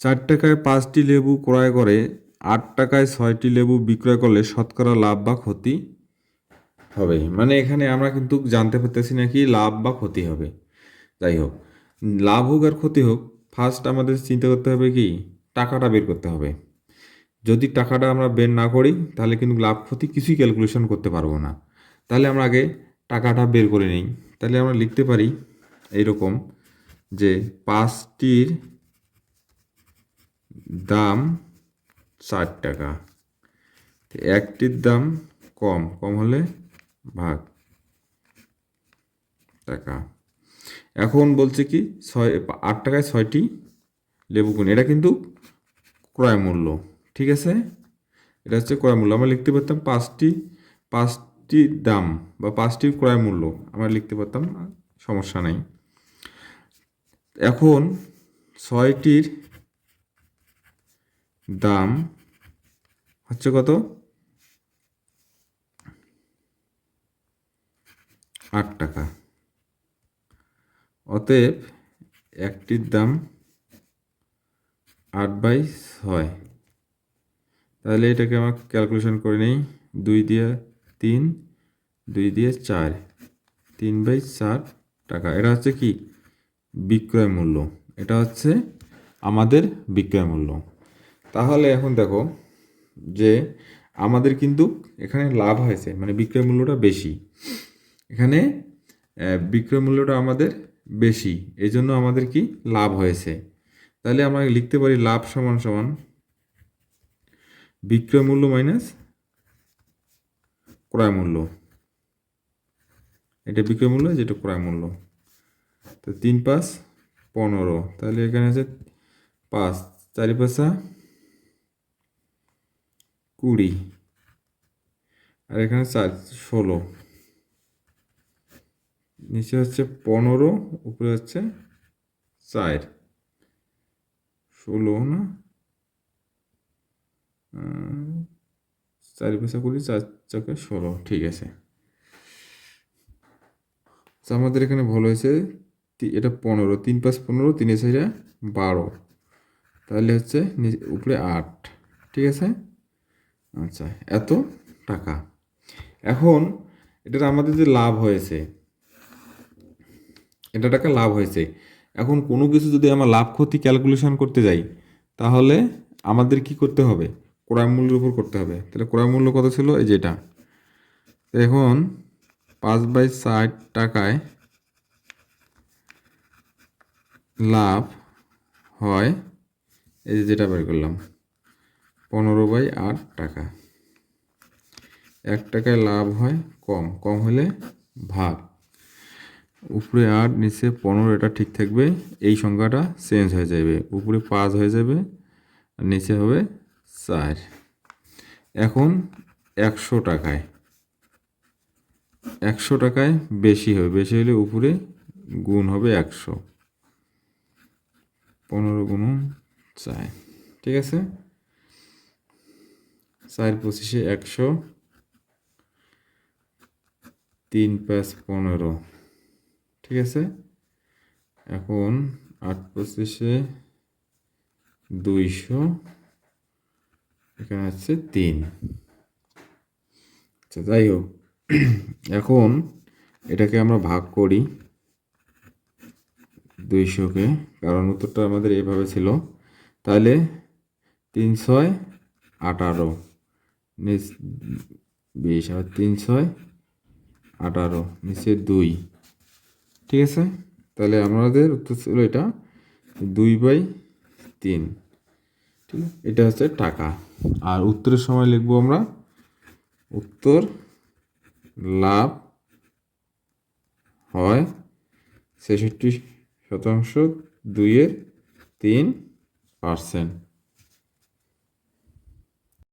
চার টাকায় পাঁচটি লেবু ক্রয় করে, আট টাকায় ছয়টি লেবু বিক্রয় করলে শতকরা লাভ বা ক্ষতি হবে। মানে এখানে আমরা কিন্তু জানতে পারতেছি না কি লাভ বা ক্ষতি হবে। যাই হোক, লাভ হোক আর ক্ষতি হোক ফার্স্ট আমাদের চিন্তা করতে হবে কি? টাকাটা বের করতে হবে। যদি টাকাটা আমরা বের না করি, তাহলে কিন্তু লাভ ক্ষতি কিছুই ক্যালকুলেশন করতে পারব না। তাহলে আমরা আগে টাকাটা বের করে নিই। তাহলে আমরা লিখতে পারি এইরকম যে পাঁচটির দাম ষাট টাকা। একটির দাম কম কম হলে ভাগ টাকা। এখন বলছে কি, ছয়, আট টাকায় ছয়টি লেবু কিনে এটা কিন্তু ক্রয় মূল্য, ঠিক আছে? এটা হচ্ছে ক্রয় মূল্য। আমরা লিখতে পারতাম পাঁচটি পাঁচটি দাম বা পাঁচটির ক্রয় মূল্য। আমরা লিখতে পারতাম, সমস্যা নাই। এখন ছয়টির দাম হচ্ছে কত? আট টাকা। অতএব একটির দাম আট বাই ছয়। তাহলে এটাকে আমার ক্যালকুলেশন করে নেই। দুই দিয়ে তিন, দুই দিয়ে চার। তিন বাই চার টাকা। এটা হচ্ছে কি? বিক্রয় মূল্য। এটা হচ্ছে আমাদের বিক্রয় মূল্য। তাহলে এখন দেখো যে আমাদের কিন্তু এখানে লাভ হয়েছে মানে বিক্রয় মূল্যটা বেশি। এখানে বিক্রয় মূল্যটা আমাদের বেশি এই জন্য আমাদের কি লাভ হয়েছে। তাহলে আমরা লিখতে পারি লাভ সমান সমান বিক্রয় মূল্য মাইনাস ক্রয় মূল্য। এটা বিক্রয় মূল্য, যেটা ক্রয় মূল্য। তো তিন পাঁচ পনেরো, তাহলে এখানে আছে পাঁচ, চারি পাঁচা কুড়ি। আর এখানে চার, ষোলো। নিচে হচ্ছে পনেরো, উপরে হচ্ছে চার। ষোলো না? চারি পয়সা কুড়ি, চার চাকে ষোলো। ঠিক আছে। আমাদের এখানে ভালো হয়েছে। এটা পনেরো। তিন পাঁচ পনেরো, তিনে চাইরা বারো। তাহলে হচ্ছে উপরে আট। ঠিক আছে? আচ্ছা এত টাকা। এখন এটা আমাদের যে লাভ হয়েছে, এটা টাকা লাভ হয়েছে। এখন কোনো কিছু যদি আমরা লাভ ক্ষতি ক্যালকুলেশন করতে যাই, তাহলে আমাদের কি করতে হবে? ক্রয় মূল্যের উপর করতে হবে। তাহলে ক্রয় মূল্য কত ছিল? এই যেটা এখন পাঁচ বাই ষাট টাকায় লাভ হয়, এই যেটা বের করলাম। পনেরো বাই আট টাকা। এক টাকায় লাভ হয় কম কম হলে ভাগ। উপরে আট, নিচে পনেরো, এটা ঠিক থাকবে, এই সংখ্যাটা চেঞ্জ হয়ে যাবে। উপরে পাঁচ হয়ে যাবে, আর নিচে হবে চার। এখন একশো টাকায় একশো টাকায় বেশি হবে, বেশি হলে উপরে গুণ হবে একশো। পনেরো গুণ চার, ঠিক আছে? চার পঁচিশে একশো, তিন পাঁচ পনেরো। ঠিক আছে? এখন আট পঁচিশে দুইশো, এখানে হচ্ছে তিন। আচ্ছা যাই হোক। এখন এটাকে আমরা ভাগ করি দুইশোকে, কারণ উত্তরটা আমাদের এইভাবে ছিল। তাহলে তিন ছয় আঠারো। নিচ বিশ আর তিন ছয়, আঠারো, নিচে দুই। ঠিক আছে? তাহলে আমাদের উত্তর ছিল এটা দুই বাই তিন। ঠিক এটা হচ্ছে টাকা। আর উত্তরের সময় লিখব আমরা। উত্তর লাভ হয় ছেষট্টি শতাংশ দুইয়ের তিন পার্সেন্ট।